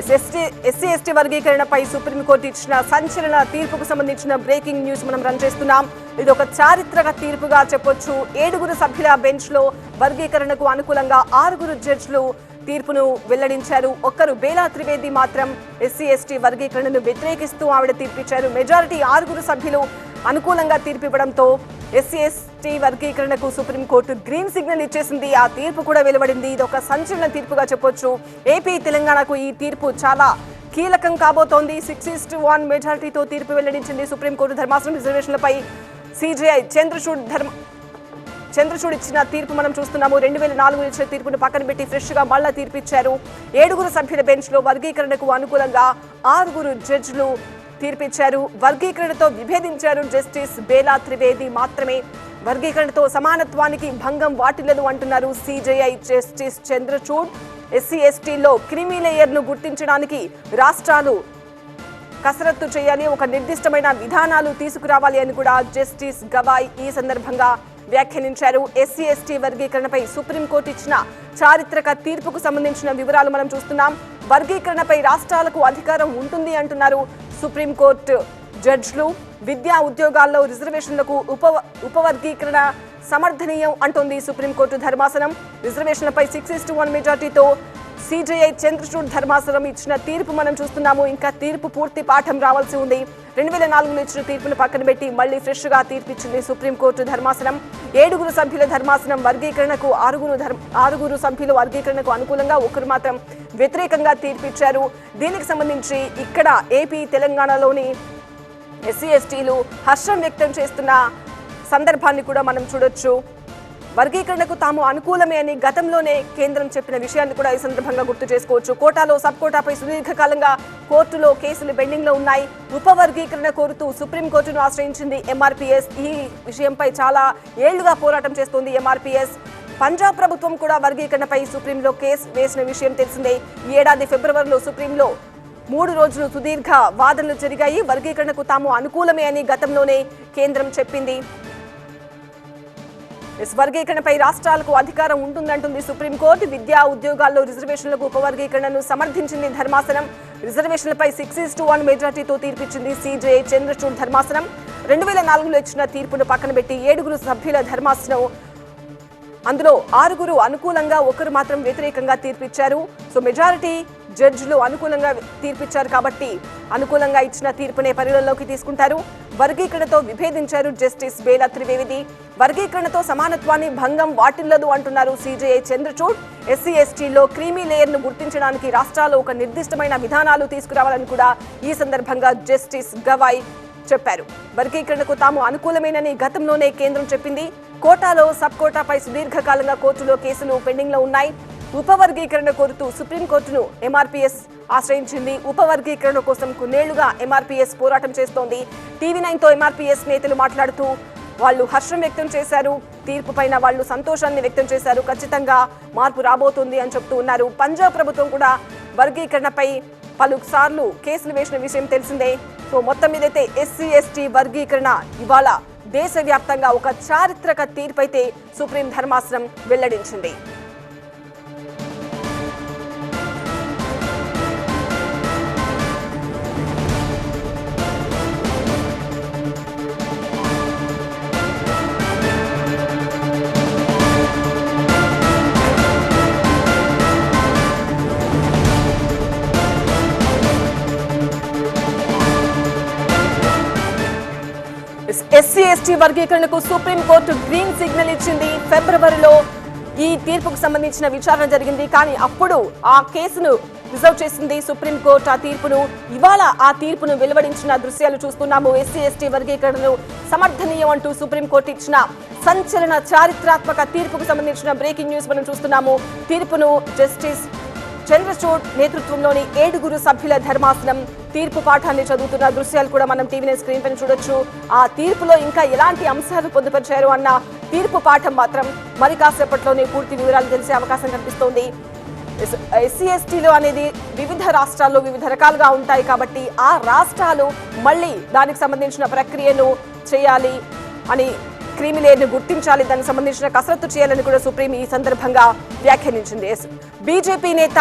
SST SC ST వర్గీకరణపై supreme court ఇచ్చిన సంచలన తీర్పుకు సంబంధించిన బ్రేకింగ్ న్యూస్ మనం రన్ చేస్తున్నాం. ఇది ఒక చారిత్రక తీర్పుగా చెప్పొచ్చు. ఏడుగురు సభ్యుల బెంచ్లో వర్గీకరణకు అనుకూలంగా ఆరుగురు జడ్జిలు తీర్పును వెల్లడించారు. ఒక్కరు బేలా త్రివేది మాత్రం ఎస్సీ ఎస్టీ వర్గీకరణను వ్యతిరేకిస్తూ ఆవిడ తీర్పిచ్చారు. మెజారిటీ ఆరుగురు సభ్యులు అనుకూలంగా తీర్పు ఇవ్వడంతో ఎస్సీ ఎస్టీ వర్గీకరణకు సుప్రీంకోర్టు గ్రీన్ సిగ్నల్ ఇచ్చేసింది. ఆ తీర్పు కూడా వెలువడింది. ఇది ఒక సంచలన తీర్పుగా చెప్పొచ్చు. ఏపీ తెలంగాణకు ఈ తీర్పు చాలా కీలకం కాబోతోంది. సిక్స్ ఈస్ట్ వన్ మెజారిటీతో తీర్పు వెల్లడించింది సుప్రీంకోర్టు ధర్మాసనం రిజర్వేషన్లపై సిజేఐ చంద్రచూడ్ ధర్మ చంద్రచూడ్ ఇచ్చిన తీర్పు మనం చూస్తున్నాము. రెండు వేల నాలుగు ఇచ్చిన తీర్పును పక్కన పెట్టి ఫ్రెష్గా మళ్ళా తీర్పిచ్చారు. ఏడుగురు సభ్యుల బెంచ్లో వర్గీకరణకు అనుకూలంగా ఆరుగురు జడ్జిలు తీర్పిచ్చారు. వర్గీకరణతో విభేదించారు జస్టిస్ బేలా త్రివేది మాత్రమే. వర్గీకరణతో సమానత్వానికి భంగం వాటిల్లదు అంటున్నారు సిజేఐ జస్టిస్ చంద్రచూడ్. ఎస్సీ ఎస్టీలో క్రిమి ను గుర్తించడానికి రాష్ట్రాలు కసరత్తు చేయాలి ఒక నిర్దిష్టమైన విధానాలు తీసుకురావాలి అని కూడా జస్టిస్ గవాయ్ ఈ సందర్భంగా వ్యాఖ్యానించారు. ఎస్సీ ఎస్టీ వర్గీకరణపై సుప్రీంకోర్టు ఇచ్చిన చారిత్రక తీర్పుకు సంబంధించిన వివరాలు మనం చూస్తున్నాం. వర్గీకరణపై రాష్ట్రాలకు అధికారం ఉంటుంది అంటున్నారు సుప్రీంకోర్టు జడ్జ్లు విద్యా ఉద్యోగాల్లో రిజర్వేషన్లకు ఉప ఉపవర్గీకరణ సమర్థనీయం అంటోంది సుప్రీంకోర్టు ధర్మాసనం. రిజర్వేషన్లపై సిక్స్ ఇస్ వన్ మెజార్టీతో సిజేఐ చంద్రచూడ్ ధర్మాసనం ఇచ్చిన తీర్పు మనం చూస్తున్నాము. ఇంకా తీర్పు పూర్తి పాఠం రావాల్సి ఉంది. రెండు వేల నాలుగులో ఇచ్చిన తీర్పును పక్కన పెట్టి మళ్ళీ ఫ్రెష్గా తీర్పిచ్చింది సుప్రీంకోర్టు ధర్మాసనం. ఏడుగురు సభ్యుల ధర్మాసనం వర్గీకరణకు ఆరుగురు ఆరుగురు సభ్యుల వర్గీకరణకు అనుకూలంగా ఒకరు మాత్రం వ్యతిరేకంగా తీర్పిచ్చారు. దీనికి సంబంధించి ఇక్కడ ఏపీ తెలంగాణలోని ఎస్సీ ఎస్టీలు హర్షం వ్యక్తం చేస్తున్న సందర్భాన్ని కూడా మనం చూడొచ్చు. వర్గీకరణకు తాము అనుకూలమే అని గతంలోనే కేంద్రం చెప్పిన విషయాన్ని కూడా ఈ సందర్భంగా గుర్తు చేసుకోవచ్చు. కోటాలో సబ్ కోటాపై సుదీర్ఘకాలంగా కోర్టులో కేసులు పెండింగ్లో ఉన్నాయి ఉపవర్గీకరణ కోరుతూ సుప్రీంకోర్టును ఆశ్రయించింది ఎంఆర్పీఎస్ ఈ విషయంపై చాలా ఏళ్ళుగా పోరాటం చేస్తోంది ఎంఆర్పీఎస్ పంజాబ్ ప్రభుత్వం కూడా వర్గీకరణపై సుప్రీంలో కేసు వేసిన విషయం తెలిసిందే. ఈ ఏడాది ఫిబ్రవరిలో సుప్రీంలో మూడు రోజులు సుదీర్ఘ వాదనలు జరిగాయి. వర్గీకరణకు తాము అనుకూలమే అని గతంలోనే కేంద్రం చెప్పింది. ఎస్ వర్గీకరణపై రాష్ట్రాలకు అధికారం ఉంటుందంటుంది సుప్రీంకోర్టు. విద్యా ఉద్యోగాల్లో రిజర్వేషన్లకు ఉపవర్గీకరణను సమర్థించింది ధర్మాసనం. రిజర్వేషన్లపై సిక్స్ ఇస్ వన్ మెజార్టీతో తీర్పిచ్చింది సిజేఐ చంద్రచూడ్ ధర్మాసనం. రెండు వేల నాలుగులో ఇచ్చిన తీర్పును పక్కన పెట్టి ఏడుగురు సభ్యుల ధర్మాసనం. అందులో ఆరుగురు అనుకూలంగా ఒకరు మాత్రం వ్యతిరేకంగా తీర్పిచ్చారు. సో మెజారిటీ జడ్జిలు అనుకూలంగా తీర్పిచ్చారు కాబట్టి అనుకూలంగా ఇచ్చిన తీర్పునే పరిగణలోకి తీసుకుంటారు. వర్గీకరణతో విభేదించారు జస్టిస్ బేలా త్రివేది వర్గీకరణతో సమానత్వాన్ని భంగం వాటిల్లదు అంటున్నారు సిజేఐ చంద్రచూడ్. ఎస్సీ ఎస్టీలో క్రీమీ లేయర్ను గుర్తించడానికి రాష్ట్రాలు ఒక నిర్దిష్టమైన విధానాలు తీసుకురావాలని కూడా ఈ సందర్భంగా జస్టిస్ గవాయ్ చెప్పారు. వర్గీకరణకు తాము అనుకూలమేనని గతంలోనే కేంద్రం చెప్పింది. కోటాలో సబ్ కోటాపై సుదీర్ఘకాలంగా కోర్టులో కేసులు పెండింగ్లో ఉన్నాయి. ఉపవర్గీకరణ కోరుతూ సుప్రీంకోర్టును ఎంఆర్పీఎస్ ఆశ్రయించింది. ఉపవర్గీకరణ కోసం కొన్నేళ్ళుగా ఎంఆర్పీఎస్ పోరాటం చేస్తోంది. టీవీ నైన్తో ఎంఆర్పీఎస్ నేతలు మాట్లాడుతూ వాళ్ళు హర్షం వ్యక్తం చేశారు. తీర్పు పైన వాళ్ళు సంతోషాన్ని వ్యక్తం చేశారు. ఖచ్చితంగా మార్పు రాబోతుంది అని చెప్తూ ఉన్నారు. పంజాబ్ ప్రభుత్వం కూడా వర్గీకరణపై పలుసార్లు కేసులు వేసిన విషయం తెలిసిందే. సో మొత్తం మీదైతే ఎస్సీ ఎస్టీ వర్గీకరణ ఇవాళ దేశవ్యాప్తంగా ఒక చారిత్రక తీర్పైతే సుప్రీం ధర్మాసనం వెల్లడించింది. ఎస్సీ ఎస్టీ వర్గీకరణకు సుప్రీంకోర్టు గ్రీన్ సిగ్నల్ ఇచ్చింది. ఫిబ్రవరిలో ఈ తీర్పుకు సంబంధించిన విచారణ జరిగింది. కానీ అప్పుడు ఆ కేసును రిజర్వ్ చేసింది సుప్రీంకోర్టు ఆ తీర్పును. ఇవాళ ఆ తీర్పును వెలువడించిన దృశ్యాలు చూస్తున్నాము. ఎస్సీ ఎస్టీ వర్గీకరణను సమర్థనీయం అంటూ సుప్రీంకోర్టు ఇచ్చిన సంచలన చారిత్రాత్మక తీర్పుకు సంబంధించిన బ్రేకింగ్ న్యూస్ మనం చూస్తున్నాము. తీర్పును జస్టిస్ చంద్రచూడ్ నేతృత్వంలోని ఏడుగురు సభ్యుల ధర్మాసనం తీర్పు పాఠాన్ని చదువుతున్న దృశ్యాలు కూడా మనం టీవీ స్క్రీన్ పైన చూడొచ్చు. ఆ తీర్పులో ఇంకా ఎలాంటి అంశాలు పొందుపరిచారు అన్న తీర్పు పాఠం మాత్రం మరి కాసేపట్లోనే పూర్తి వివరాలు తెలిసే అవకాశం కనిపిస్తోంది. ఎస్సీ ఎస్టీలు అనేది వివిధ రాష్ట్రాల్లో వివిధ రకాలుగా ఉంటాయి కాబట్టి ఆ రాష్ట్రాలు మళ్ళీ దానికి సంబంధించిన ప్రక్రియను చేయాలి అని క్రిమిలేయర్ను గుర్తించాలి దానికి సంబంధించిన కసరత్తు చేయాలని కూడా సుప్రీం ఈ సందర్భంగా వ్యాఖ్యానించింది. బీజేపీ నేత